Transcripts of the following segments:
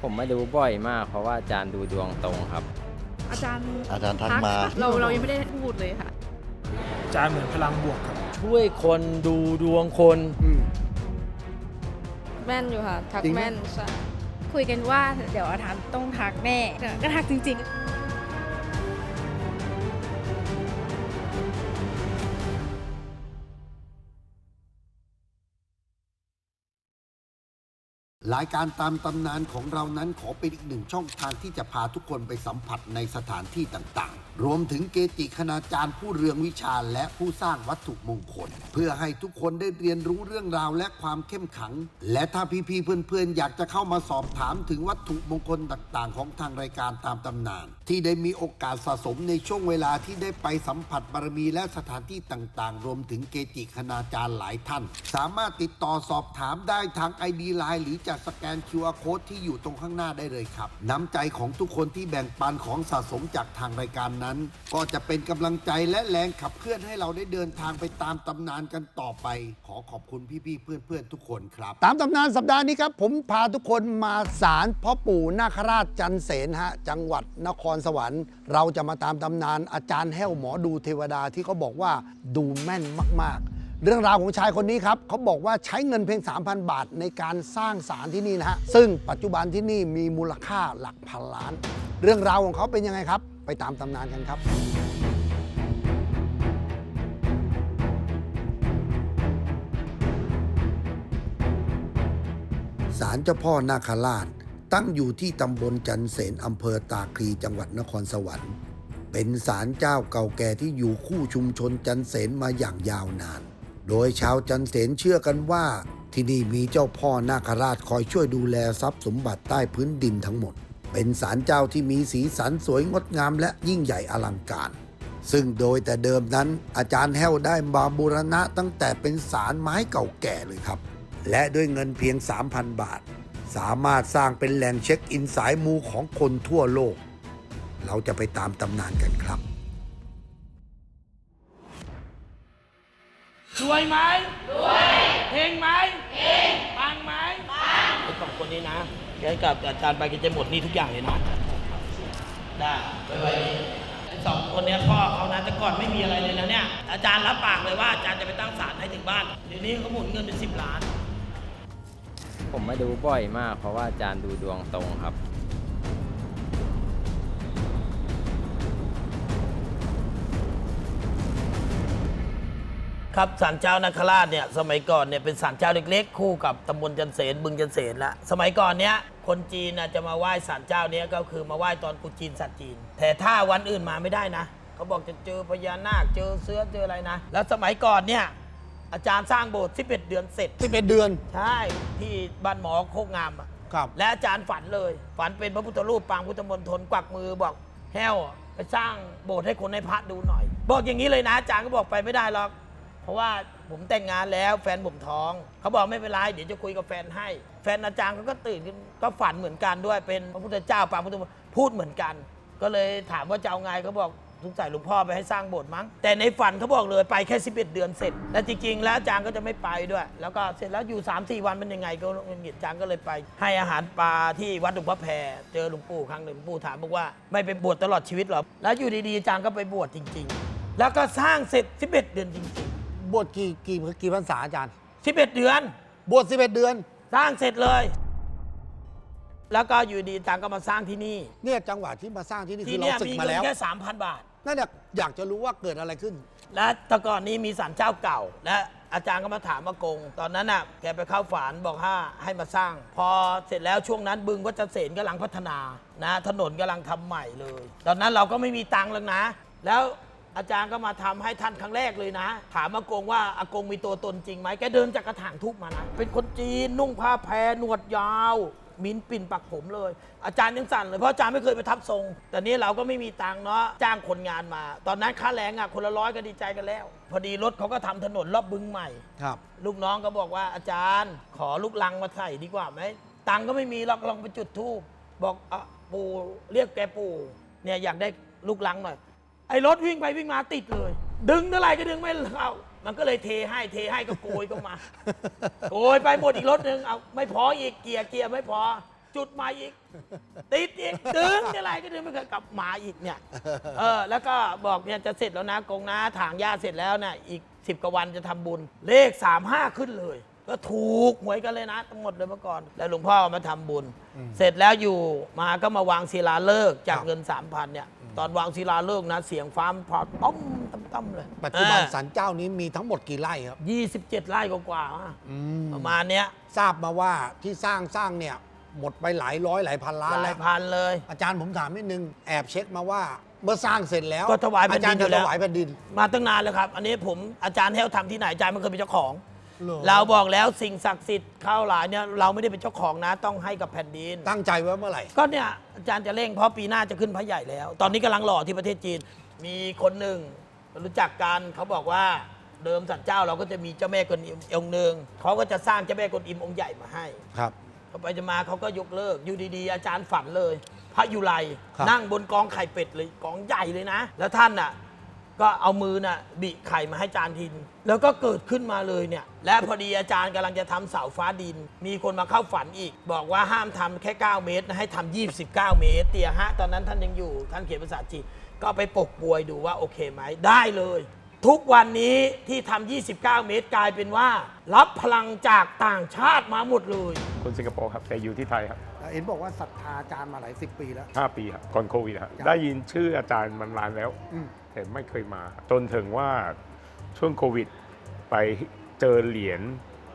ผมไม่ดูบ่อยมาก เพราะว่าอาจารย์ดูดวงตรงครับ อาจารย์อาจารย์ทักมา เราเรายังไม่ได้พูดเลยค่ะ อาจารย์เหมือนพลังบวกครับ ช่วยคนดูดวงคนแม่นอยู่ค่ะ ทักจริงไหม แม่นใช่คุยกันว่าเดี๋ยวอาจารย์ต้องทักแน่เดี๋ยวก็ทักจริง ๆ รายการตามตำนานของเรานั้นขอเป็นอีกหนึ่งช่องทางที่จะพาทุกคนไปสัมผัสในสถานที่ต่างๆ รวมถึงเกจิคณาจารย์ผู้เรืองวิชาและผู้สร้างวัตถุมงคล เพื่อให้ทุกคนได้เรียนรู้เรื่องราวและความเข้มขัง และถ้าพี่ๆเพื่อนๆ อยากจะเข้ามาสอบถามถึงวัตถุมงคลต่างๆ ของทางรายการตามตำนาน ที่ได้มีโอกาสสะสมในช่วงเวลาที่ได้ไปสัมผัสบารมีและสถานที่ต่างๆ รวมถึงเกจิคณาจารย์หลายท่าน สามารถติดต่อสอบถามได้ทาง ID Line หรือจะสแกน QR Code ที่อยู่ตรงข้างหน้าได้เลยครับ น้ำใจของทุกคนที่แบ่งปันของสะสมจากทางรายการนั้นก็จะเป็นกำลังใจและแรงขับเคลื่อนให้เราได้เดินทางไปตามตำนานกันต่อไป ขอขอบคุณพี่ๆเพื่อนๆทุกคนครับ ตามตำนานสัปดาห์นี้ครับ ผมพาทุกคนมาศาลพ่อปู่นาคราชจันเสนฮะจังหวัดนครสวรรค์ เราจะมาตามตำนานอาจารย์แห้วหมอดูเทวดาที่เขาบอกว่าดูแม่นมาก ๆ เรื่องราวของชายคนนี้ครับเขาบอกว่าใช้เงินเพียง 3,000 บาทในการสร้างศาลที่นี่นะฮะ ซึ่งปัจจุบันที่นี่มีมูลค่าหลักพันล้าน เรื่องราวของเขาเป็นยังไงครับ ไปตามตำนานกันครับศาลเจ้าพ่อนาคราช ตั้งอยู่ที่ตำบลจันเสนอำเภอตาคลีจังหวัดนครสวรรค์ เป็นศาลเจ้าเก่าแก่ที่อยู่คู่ชุมชนจันเสนมาอย่างยาวนาน โดยชาวจันเสนเชื่อกันว่า ที่นี่มีเจ้าพ่อนาคราชคอยช่วยดูแลทรัพย์สมบัติใต้พื้นดินทั้งหมด เป็นศาลเจ้าที่มีสีสันสวยงดงามและยิ่งใหญ่อลังการ ซึ่งโดยแต่เดิมนั้น อาจารย์แห้วได้มาบูรณะตั้งแต่เป็นศาลไม้เก่าแก่เลยครับ และด้วยเงินเพียง 3,000 บาท สามารถสร้างเป็นแหล่งเช็คอินสายมูของคนทั่วโลก เราจะไปตามตำนานกันครับรวยไหมรวยเฮงไหมเฮงปังไหมปังไอ้สอง คนนี้นะแกกับอาจารย์ไปแกจะหมดหนี่ทุกอย่างเลยนะ ได้ไปไว้สองคนเนี้ยพ่อเขานะแต่ก่อนไม่มีอะไรเลยนะเนี่ย อาจารย์รับปากเลยว่าอาจารย์จะไปตั้งศาลให้ถึงบ้านเดี๋ยวนี้เขาหมุนเงินเป็นสิบล้าน ผมไม่ดูบ่อยมากเพราะว่าอาจารย์ดูดวงตรงครับ ครับศาลเจ้านาคราชเนี่ยสมัยก่อนเนี่ยเป็นศาลเจ้าเล็กๆ คู่กับตำบลจันเสนบึงจันเสนละสมัยก่อนเนี้ยคนจีนน่ะจะมาไหว้ศาลเจ้าเนี้ยก็คือมาไหว้ตอนกุจีนสัตว์จีน แต่ถ้าวันอื่นมาไม่ได้นะเขาบอกจะเจอพญานาคเจอเสือเจออะไรนะ แล้วสมัยก่อนเนี่ยอาจารย์สร้างโบสถ์11 เดือนเสร็จ 11 เดือนใช่ที่บ้านหมอโคกงามอะครับ และอาจารย์ฝันเลย ฝันเป็นพระพุทธรูปปางพุทธมณฑลกวักมือบอกแห้วไปสร้างโบสถ์ให้คนในพระดูหน่อย บอกอย่างนี้เลยนะอาจารย์ก็บอกไปไม่ได้หรอก เพราะว่าผมแต่งงานแล้วแฟนผมท้อง เขาบอกไม่เป็นไรเดี๋ยวจะคุยกับแฟนให้ แฟนอาจารย์เขาก็ตื่นขึ้นก็ฝันเหมือนกันด้วยเป็นพระพุทธเจ้าปางพุทธมณฑลพูดเหมือนกัน ก็เลยถามว่าจะเอาไงเขาบอกสงสัยหลวงพ่อไปให้สร้างโบสถ์มั้ง แต่ในฝันเขาบอกเลยไปแค่ 11 เดือนเสร็จ และจริงๆ แล้วอาจารย์ก็จะไม่ไปด้วย แล้วก็เสร็จแล้วอยู่ 3 4 วันเป็นยังไงก็หงิดอาจารย์ก็เลยไป ให้อาหารปลาที่วัดหลวงพ่อแพรเจอหลวงปู่ครั้งหนึ่งหลวงปู่ถามบอกว่าไม่ไปบวชตลอดชีวิตหรอ แล้วอยู่ดีๆ อาจารย์ก็ไปบวชจริง ๆ แล้วก็สร้างเสร็จ 11 เดือนจริง บวชกี่กี่กี่พรรษาอาจารย์ๆ11 เดือน บวช11 เดือน สร้างเสร็จเลย แล้วก็อยู่ดีอาจารย์ก็มาสร้างที่นี่ เนี่ยจังหวะที่มาสร้างที่นี่คืที่อเราเนี่ยศึกมีมาเงินแล้วแค่3,000บาท นั่นเนี่ยอยากจะรู้ว่าเกิดอะไรขึ้น และแต่ก่อนนี้มีศาลเจ้าเก่า และอาจารย์ก็มาถามอากง ตอนนั้นน่ะแกไปเข้าฝันบอกให้ให้มาสร้าง พอเสร็จแล้วช่วงนั้นบึงก็จะเสนกำลังพัฒนานะ ถนนกำลังทำใหม่เลย ตอนนั้นเราก็ไม่มีตังค์แล้วนะ แล้ว อาจารย์ก็มาทำให้ท่านครั้งแรกเลยนะ ถามอากงว่าอากงมีตัวตนจริงไหมแกเดินจากกระถางทุบมานะเป็นคนจีนนุ่งผ้าแพรหนวดยาว มินปิ่นปักผมเลย อาจารย์ยังสั่นเลยเพราะอาจารย์ไม่เคยไปทับทรง แต่นี้เราก็ไม่มีตังค์เนาะจ้างคนงานมา ตอนนั้นค่าแรงอะคนละร้อยก็ดีใจกันแล้ว พอดีรถเขาก็ทำถนนรอบบึงใหม่ ครับ ลูกน้องก็บอกว่าอาจารย์ขอลูกลังมาใส่ดีกว่าไหมตังค์ก็ไม่มีลองลองไปจุดทูบบอกอะปู่เรียกแกปู่เนี่ยอยากได้ลูกลังหน่อย ไอ้รถวิ่งไปวิ่งมาติดเลย ดึงเท่าไหร่ก็ดึงไม่เข้ามันก็เลยเทให้เทให้ก็โกยก็มาโกยไปหมดอีกรถหนึ่งเอาไม่พออีกเกียร์เกียร์ไม่พอ จุดมาอีก ติดอีกดึงอะไรก็ดึงไม่เคยกลับมาอีกเนี่ยเออแล้วก็บอกเนี่ยจะเสร็จแล้วนะกงนะถางหญ้าเสร็จแล้วเนี่ยอีกสิบกว่าวันจะทำบุญ เลขสามห้าขึ้นเลย ก็ถูกหวยกันเลยนะทั้งหมดเลยเมื่อก่อน แล้วหลวงพ่อเอามาทำบุญ เสร็จแล้วอยู่มาก็มาวางศิลาฤกษ์จากเงินสามพันเนี่ย ตอนวางศิลาฤกษ์นะเสียงฟ้ามันพอต้มต้มต้มเลยปัจจุบันศาลเจ้านี้มีทั้งหมดกี่ไร่ครับยี่สิบเจ็ดไร่กว่าๆอะอืมประมาณเนี้ยทราบมาว่าที่สร้างสร้างเนี่ยหมดไปหลายร้อยหลายพันล้านหแล้ลายวพันเลย อาจารย์ผมถามนิดนึงแอบเช็คมาว่า เมื่อสร้างเสร็จแล้วก็ถวายแผ่นดินอาจารย์อยู่จะแล้ถววายแผ่นดิน มาตั้งนานแล้วครับ อันนี้ผมอาจารย์แห้วทำที่ไหนอาจารย์ไม่เคยเป็นเจ้าของ หรอ เราบอกแล้วสิ่งศักดิ์สิทธิ์ข้าวหลายเนี่ยเราไม่ได้เป็นเจ้าของนะต้องให้กับแผ่นดิน ตั้งใจไว้เมื่อไหร่ ก็เนี่ยอาจารย์จะเร่งเพราะปีหน้าจะขึ้นพระใหญ่แล้ว ตอนนี้กำลังหล่อที่ประเทศจีน มีคนหนึ่งรู้จักกันเขาบอกว่าเดิมสันเจ้าเราก็จะมีเจ้าแม่กวนอิมองค์หนึ่งเขาก็จะสร้างเจ้าแม่กวนอิมองค์ใหญ่มาให้ครับ พอไปจะมาเขาก็ยกเลิกอยู่ดีๆ อาจารย์ฝันเลย พระยุไลครับ นั่งบนกองไข่เป็ดเลยกองใหญ่เลยนะ แล้วท่านน่ะ ก็เอามือน่ะบิไข่มาให้อาจารย์ทิน แล้วก็เกิดขึ้นมาเลยเนี่ย และพอดีอาจารย์กำลังจะทำเสาฟ้าดิน มีคนมาเข้าฝันอีก บอกว่าห้ามทำแค่ 9 เมตรนะให้ทำ29 เมตร เตียฮะตอนนั้นท่านยังอยู่ ท่านเขียนภาษาจีนก็ไปปกปวยดูว่าโอเคไหมได้เลย ทุกวันนี้ที่ทำ29 เมตรกลายเป็นว่า รับพลังจากต่างชาติมาหมดเลย คนสิงคโปร์ครับแต่อยู่ที่ไทยครับ เห็นบอกว่าศรัทธาอาจารย์มาหลายสิบปีแล้ว 5 ปีครับก่อนโควิดครับครับได้ยินชื่ออาจารย์มันนานแล้ว อืม แต่ไม่เคยมา จนถึงว่าช่วงโควิด ไปเจอเหรียญ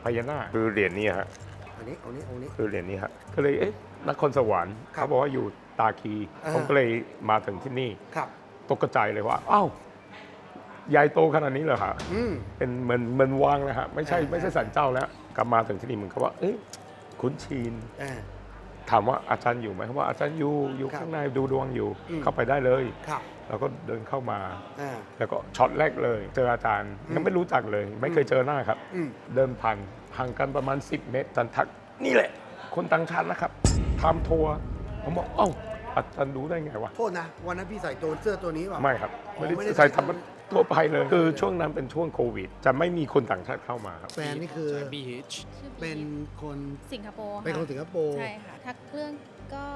พญานาคคือเหรียญนี้ฮะอันนี้เอานี้เอานี้ คือเหรียญนี้ฮะก็เลยเอ๊ะนครสวรรค์ครับเขาบอกว่าอยู่ตาคีอ่า ผมก็เลยมาถึงที่นี่ครับ ตกใจเลยว่าอ้าวใหญ่โตขนาดนี้เหรอฮะอืม เป็นเหมือนเหมือนวังนะฮะไม่ใช่อ่า ไม่ใช่สันเจ้าแล้วกลับมาถึงที่นี่มันก็ว่า เอ๊ะคุ้นชิน อ่า ถามว่าอาจารย์อยู่ไหมเขาว่าอาจารย์อยู่อยู่ครับข้างในดูดวงอยู่อืม เข้าไปได้เลย ครับ เราก็เดินเข้ามา อ่า แล้วก็ช็อตแรกเลย เจออาจารย์อืมยังไม่รู้จักเลย ไม่เคยเจอหน้าครับ อืม เดินผ่านห่างกันประมาณ 10 เมตรอาจารย์ทักนี่แหละ คนต่างชาตินะครับทำทัวร์ผมบอกเอ้าอาจารย์รู้ได้ไงวะ โทษนะ วันนั้นพี่ใส่ตัวเสื้อตัวนี้เปล่าไม่ครับอ๋อไม่ไม่ได้ได้ใส่ใส่ ทำมันทั่วไปเลย คือช่วงนั้นเป็นช่วงโควิด จะไม่มีคนต่างชาติเข้ามาครับ แฟนนี่คือชื่อเป็นคน สิงคโปร์เป็นคนค่ะสิงคโปร์ ใช่ค่ะ ทักเครื่อง ก็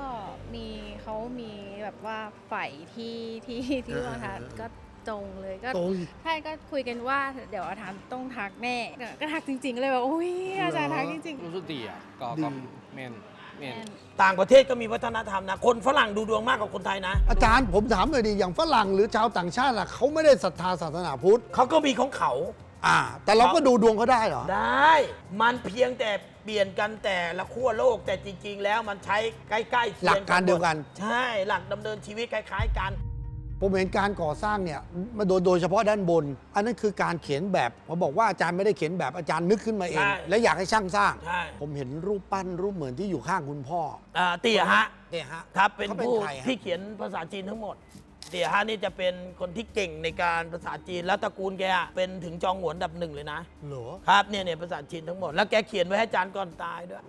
มีเขามีแบบว่าฝ่ายที่ที่ที่ว่าทักก็ตรงเลยก็ตรงท่านก็คุยกันว่าเดี๋ยวอาจารย์ต้องทักแน่ก็ทักจริง ๆ เลยแบบอุ้ยอาจารย์ทักจริง รู้สึกดีอะ ก็ดีก็แม่นๆแม่นแม่นต่างประเทศก็มีวัฒนธรรมนะ คนฝรั่งดูดวงมากกว่าคนไทยนะ อาจารย์ผมถามหน่อยดิอย่างฝรั่งหรือชาวต่างชาติล่ะเขาไม่ได้ศรัทธาศาสนาพุทธเขาก็มีของเขา อ่า แต่เราก็ดูดวงเขาได้เหรอ ได้ มันเพียงแต่ เปลี่ยนกันแต่ละขั้วโลกแต่จริง ๆ แล้วมันใช้ใกล้ๆคียงหลักการเดียวกัน ใช่หลักดำเนินชีวิตคล้าย ๆ กัน ผมเห็นการก่อสร้างเนี่ยมาโดยโดยเฉพาะด้านบน อันนั้นคือการเขียนแบบผมบอกว่าอาจารย์ไม่ได้เขียนแบบอาจารย์นึกขึ้นมาเอง ใช่และอยากให้ช่างสร้าง ใช่ ผมเห็นรูปปั้นรูปเหมือนที่อยู่ข้างคุณพ่ออ่าเตี่ยฮะเนี่ยฮะครับเป็นเขาเป็นผู้ใครฮะที่เขียนภาษาจีนทั้งหมด เตี่ยฮะนี่จะเป็นคนที่เก่งในการภาษาจีนแล้วตระกูลแกอะเป็นถึงจองหวนอันดับหนึ่งเลยนะ เหรอ ครับเนี่ยเนี่ยภาษาจีนทั้งหมด แล้วแกเขียนไว้ให้อาจารย์ก่อนตายด้วย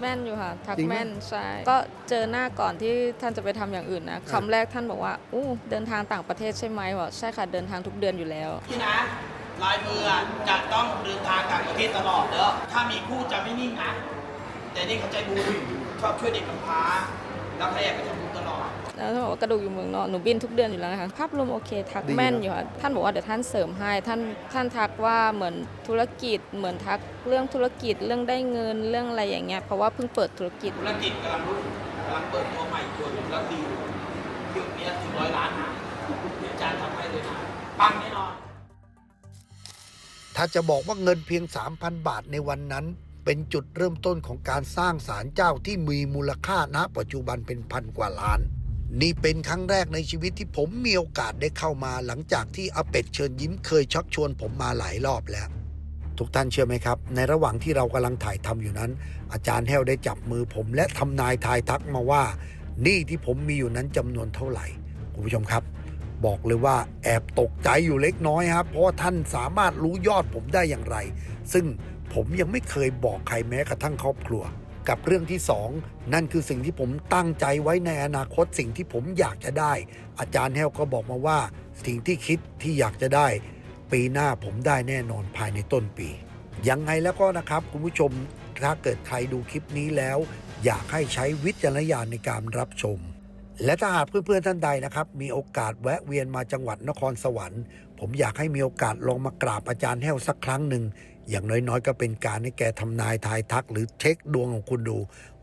แม่นอยู่ค่ะ ทักจริงไหม แม่นใช่ก็เจอหน้าก่อนที่ท่านจะไปทำอย่างอื่นนะคำแรกท่านบอกว่าอู้เดินทางต่างประเทศใช่ไหมบอกใช่ค่ะเดินทางทุกเดือนอยู่แล้ว พี่นะ ลายมืออะจะต้องเดินทางต่างประเทศตลอดเด้อถ้ามีคู่จะไม่นิ่งนะ แต่นี่เขาใจบุญชอบช่วยเด็กกำพร้าแล้วเขาอยากไปทำบุญตลอด แล้วท่านบอกว่ากระดูกอยู่เมืองนอกหนูบินทุกเดือนอยู่แล้วนะคะภาพรวมโอเคทักดีแม่นนะอยู่ค่ะท่านบอกว่าเดี๋ยวท่านเสริมให้ท่านท่านทักว่าเหมือนธุรกิจ เหมือนทักเรื่องธุรกิจเรื่องได้เงินเรื่องอะไรอย่างเงี้ยเพราะว่าเพิ่งเปิดธุรกิจ ธุรกิจกำลังรุ่งกำลังเปิดตัวใหม่ตัวหนึงแล้วดียุคนี้ถึงร้อยล้านนะเดี๋ยวอาจารย์ทำให้เลยนะปังแน่นอน ถ้าจะบอกว่าเงินเพียง 3,000 บาทในวันนั้น เป็นจุดเริ่มต้นของการสร้างศาลเจ้าที่มีมูลค่าณปัจจุบันเป็นพันกว่าล้าน นี่เป็นครั้งแรกในชีวิตที่ผมมีโอกาสได้เข้ามาหลังจากที่อาเป็ดเชิญยิ้มเคยชักชวนผมมาหลายรอบแล้ว ทุกท่านเชื่อไหมครับ ในระหว่างที่เรากำลังถ่ายทำอยู่นั้น อาจารย์แห้วได้จับมือผมและทำนายทายทักมาว่าหนี้ที่ผมมีอยู่นั้นจำนวนเท่าไหร่คุณผู้ชมครับ บอกเลยว่าแอบตกใจอยู่เล็กน้อยครับเพราะว่าท่านสามารถรู้ยอดผมได้อย่างไร ซึ่งผมยังไม่เคยบอกใครแม้กระทั่งครอบครัว กับเรื่องที่สองนั่นคือสิ่งที่ผมตั้งใจไว้ในอนาคตสิ่งที่ผมอยากจะได้ อาจารย์แห้วก็บอกมาว่าสิ่งที่คิดที่อยากจะได้ ปีหน้าผมได้แน่นอนภายในต้นปี ยังไงแล้วก็นะครับ คุณผู้ชมถ้าเกิดใครดูคลิปนี้แล้ว อยากให้ใช้วิจารณญาณในการรับชม และถ้าหากเพื่อนๆท่านใดนะครับ มีโอกาสแวะเวียนมาจังหวัดนครสวรรค์ ผมอยากให้มีโอกาสลองมากราบอาจารย์แห้วสักครั้งหนึ่ง อย่างน้อยๆ ก็เป็นการให้แกทำนายทายทัก หรือเช็คดวงของคุณดู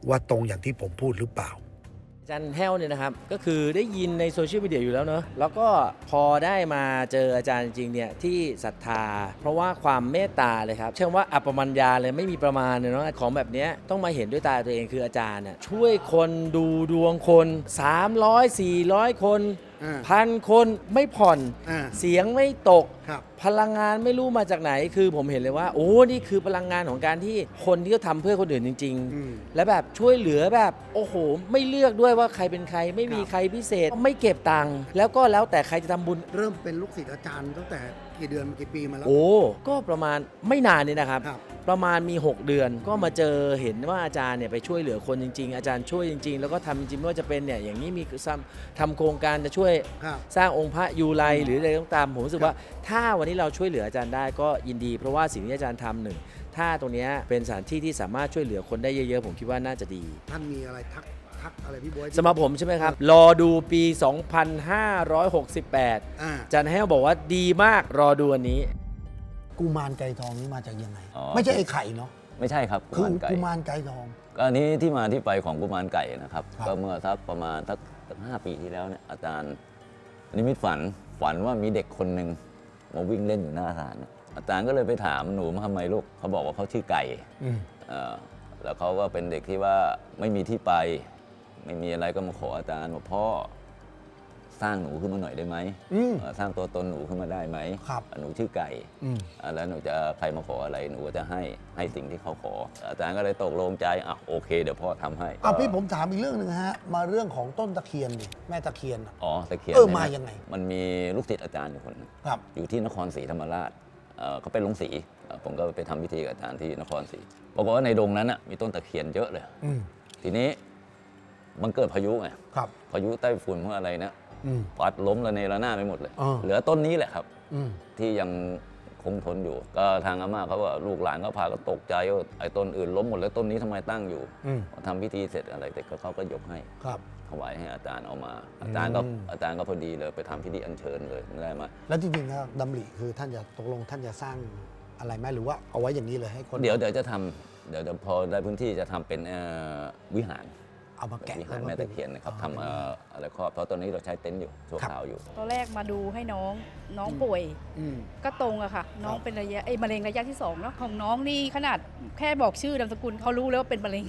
ว่าตรงอย่างที่ผมพูดหรือเปล่าอาจารย์แห้วเนี่ยนะครับ ก็คือได้ยินในโซเชียลมีเดียอยู่แล้วเนอะแล้วก็พอได้มาเจออาจารย์จริงเนี่ยที่ศรัทธา เพราะว่าความเมตตาเลยครับ เชื่อว่าอัปมัญญาเลยไม่มีประมาณเนาะของแบบนี้ต้องมาเห็นด้วยตาตัวเองคืออาจารย์ช่วยคนดูดวงคน 300 400 คน อ่าพันคนไม่ผ่อนอ่าเสียงไม่ตก ครับพลังงานไม่รู้มาจากไหน คือผมเห็นเลยว่า โอ้นี่คือพลังงานของการที่คนที่เขาทำเพื่อคนอื่นจริง อืมๆ และแบบช่วยเหลือแบบโอ้โห ไม่เลือกด้วยว่าใครเป็นใคร ไม่มีครับ ใครพิเศษ ไม่เก็บตังค์แล้วก็แล้วแต่ใครจะทำบุญ เริ่มเป็นลูกศิษย์อาจารย์ตั้งแต่ กี่เดือนกี่ปีมาแล้ว โอ้ก็ประมาณไม่นานนี่นะครับ ครับ ประมาณมี 6 เดือนก็มาเจอเห็นว่าอาจารย์เนี่ยไปช่วยเหลือคนจริง ๆ อาจารย์ช่วยจริง ๆ แล้วก็ทำจริงๆไม่ว่าจะเป็นเนี่ยอย่างนี้มีซ้ำทำโครงการจะช่วยครับ สร้างองค์พระยูไรหรืออะไรต้องตามผมรู้สึกว่า ถ้าวันนี้เราช่วยเหลืออาจารย์ได้ก็ยินดี เพราะว่าสิ่งที่อาจารย์ทำหนึ่งถ้าตรงเนี้ยเป็นสถานที่ที่สามารถช่วยเหลือคนได้เยอะๆ ผมคิดว่าน่าจะดี ท่านมีอะไรทัก ทักอะไรพี่บวยสำหรับผมใช่ไหมครับ รอดูปี 2568 อ่าอาจารย์แห้วบอกว่าดีมากรอดูอันนี้ กุมารไก่ทองนี่มาจากยังไง อ๋อ ไม่ใช่ไอ้ไข่เนาะไม่ใช่ครับกุคือมารไก่กุมารไก่ทองก็อันนี้ที่มาที่ไปของกุมารไก่นะครับ ครับ ก็เมื่อสักประมาณสักสักห้าปีที่แล้วเนี่ยอาจารย์นิมิตฝันฝันว่ามีเด็กคนหนึ่งมาวิ่งเล่นอยู่หน้าศาลอาจารย์ก็เลยไปถามหนูมาทำไมลูกเขาบอกว่าเขาชื่อไก่อืมเอ่อแล้วเขาก็เป็นเด็กที่ว่าไม่มีที่ไป ไม่มีอะไรก็มาขออาจารย์บอกพ่อ สร้างหนูขึ้นมาหน่อยได้ไหมอืม เอ่อสร้างตัวตนหนูขึ้นมาได้ไหมครับ หนูชื่อไก่อืม อะแล้วหนูจะใครมาขออะไรหนูก็จะให้ให้สิ่งที่เขาขอ อาจารย์ก็เลยตกลงใจอะโอเค เดี๋ยวพ่อทำให้อะพี่ผมถามอีกเรื่องหนึ่งฮะ มาเรื่องของต้นตะเคียนดิแม่ตะเคียนอะอ๋อตะเคียนเออนี่นะมายังไง มันมีลูกศิษย์อาจารย์อยู่คนหนึ่งครับ อยู่ที่นครศรีธรรมราชเอ่อเขาเป็นลุงศรีเอ่อผมก็ไปทำพิธีกับอาจารย์ที่นครศรีปรากฏว่าในดงนั้นน่ะมีต้นตะเคียนเยอะเลย อืม ทีนี้ มันเกิดพายุไงครับ พายุใต้ฝุ่นเพราะอะไรนะอืม พัดล้มระเนระนาดไปหมดเลย อ่า เหลือต้นนี้แหละครับ อืม ที่ยังคงทนอยู่ ก็ทางอาม่าเขาว่าลูกหลานก็พาก็ตกใจว่าไอ้ต้นอื่นล้มหมดแล้วต้นนี้ทำไมตั้งอยู่อืม พอทำพิธีเสร็จอะไรเสร็จก็เขาก็ยกให้ ครับ ถวายให้อาจารย์เอามา อาจารย์ก็อืมอาจารย์ก็พอดีเลยไปทำพิธีอัญเชิญเลยได้มา แล้วจริงๆแล้วดำริคือท่านจะตกลงท่านจะสร้างอะไรไหมหรือว่าเอาไว้อย่างนี้เลยให้คน เดี๋ยวเดี๋ยวจะทำเดี๋ยวเดี๋ยวพอได้พื้นที่จะทำเป็นเอ่อวิหาร เอามาเป็นแกะวิหารล้วแม่ก็ป็ตะเคียนนะครับอ๋อทำเอ่ออะไรครอบเพราะตอนนี้เราใช้เต็นท์อยู่ชั่วครับคราวอยู่ ตอนแรกมาดูให้น้องน้องป่วยอืมก็ตรงอะค่ะ น้องเป็นระยะเอ้ยมะเร็งระยะที่สองเนาะของน้องนี่ขนาดแค่บอกชื่อนามสกุลเขารู้แล้วว่าเป็นมะเร็ง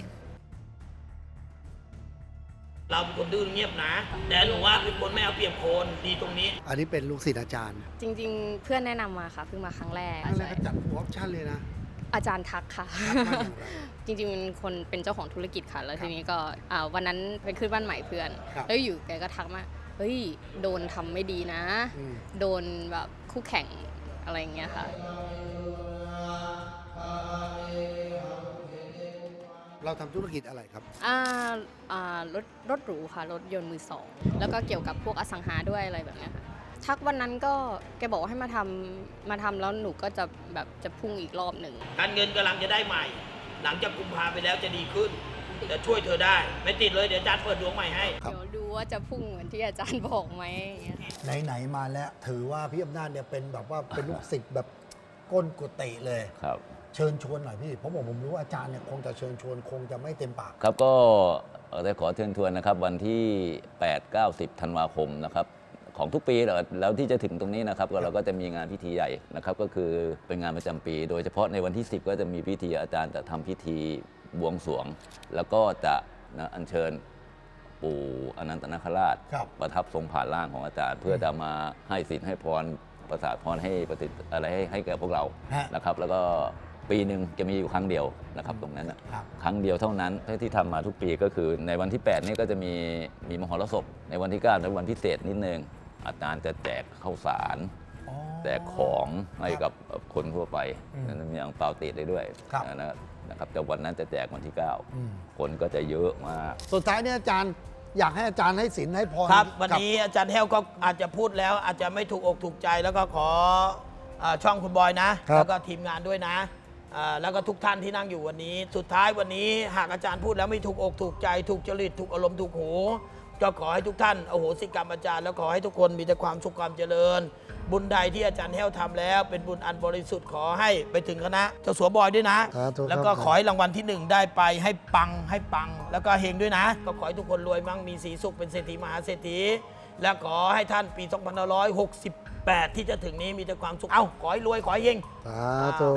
เราเป็นคนดื้อเงียบนะ แต่หนูว่าเป็นคนไม่เอาเปรียบคนดีตรงนี้ อันนี้เป็นลูกศิษย์อาจารย์ จริง ๆ เพื่อนแนะนำมาค่ะเพิ่งมาครั้งแรกอันแรกใช่ก็จัดฟูลออปชั่นเลยนะ อาจารย์ทักค่ะทักมาอย่างไรจริงๆเป็นคนเป็นเจ้าของธุรกิจค่ะ แล้วทีนี้ก็อ่าวันนั้นไปขึ้นบ้านใหม่เพื่อน ครับ แล้วอยู่แกก็ทักมาเฮ้ยโดนทำไม่ดีนะ อืมโดนแบบคู่แข่งอะไรอย่างเงี้ยค่ะ เราทำธุรกิจอะไรครับ อ่าอ่ารถรถหรูค่ะ รถยนต์มือสอง แล้วก็เกี่ยวกับพวกอสังหาด้วยอะไรแบบเนี้ยค่ะ ทักวันนั้นก็แกบอกว่าให้มาทำมาทำแล้วหนูก็จะแบบจะพุ่งอีกรอบหนึ่ง การเงินกำลังจะได้ใหม่ หลังจากกุมภาไปแล้วจะดีขึ้นจะช่วยเธอได้ ไม่ติดเลยเดี๋ยวอาจารย์เปิดดวงใหม่ให้ ครับ เดี๋ยวดูว่าจะพุ่งเหมือนที่อาจารย์บอกไหมอย่างเงี้ยค่ะไหน ๆ มาแล้ว ถือว่าพี่อำนาจเนี่ยเป็นแบบว่าเป็นลูกศิษย์แบบก้นกุฏิเลย ครับ เชิญชวนหน่อยพี่ เพราะผมผมรู้ว่าอาจารย์เนี่ยคงจะเชิญชวนคงจะไม่เต็มปาก ครับก็เอ่อได้ขอเชิญชวนนะครับ วันที่ 8 9 0ธันวาคมนะครับ ของทุกปีแล้วแล้วที่จะถึงตรงนี้นะครับก็เราก็จะมีงานพิธีใหญ่นะครับก็คือเป็นงานประจำปี โดยเฉพาะในวันที่ 10 ก็จะมีพิธีอาจารย์จะทำพิธีบวงสรวง แล้วก็จะนะอัญเชิญปู่อนันตนาคราชครับประทับทรงผ่านร่างของอาจารย์ เพื่อจะมาให้สินให้พรประสาทพรให้ประสิทธิ์อะไรให้ให้แก่พวกเราฮะนะครับ แล้วก็ปีหนึ่งจะมีอยู่ครั้งเดียวนะครับตรงนั้นนะครับครั้งเดียวเท่านั้นที่ทำมาทุกปีก็คือในวันที่ 8 นี่ก็จะมีมีมหรสพในวันที่9เป็นวันพิเศษนิดนึง อาจารย์จะแจกข้าวสารอ๋อ แจกของให้ครักับบคนทั่วไปอืมนั้นมีอ่างเปล่าติดได้ด้วยครับ นะนะครับแต่วันนั้นจะแจกวันที่ อืม9 คนก็จะเยอะมาก สุดท้ายเนี่ยอาจารย์อยากให้อาจารย์ให้ศีลให้พรครับ วันกับนี้อาจารย์แห้วก็อาจจะพูดแล้วอาจจะไม่ถูกอกถูกใจแล้วก็ขออาช่องคุณบอยนะ ครับ แล้วก็ทีมงานด้วยนะอ่าแล้วก็ทุกท่านที่นั่งอยู่วันนี้ สุดท้ายวันนี้หากอาจารย์พูดแล้วไม่ถูกอกถูกใจ ถูกจริตถูกอารมณ์ถูกหู ก็ขอให้ทุกท่านอโหสิกรรมอาจารย์แล้วขอให้ทุกคนมีแต่ความสุขความเจริญ บุญใดที่อาจารย์แห้วทำแล้ว เป็นบุญอันบริสุทธิ์ขอให้ไปถึงคณะเจ้าสัวบอยด้วยนะ สาธุครับ แล้วก็ขอให้รางวัลที่หนึ่งได้ไปให้ปังให้ปัง แล้วก็เฮงด้วยนะ ก็ขอให้ทุกคนรวยมั่งมีสีสุขเป็นเศรษฐีมหาเศรษฐีและขอให้ท่านปี2568 ที่จะถึงนี้มีแต่ความสุขเอ้าขอให้รวยขอให้เฮง สาธุ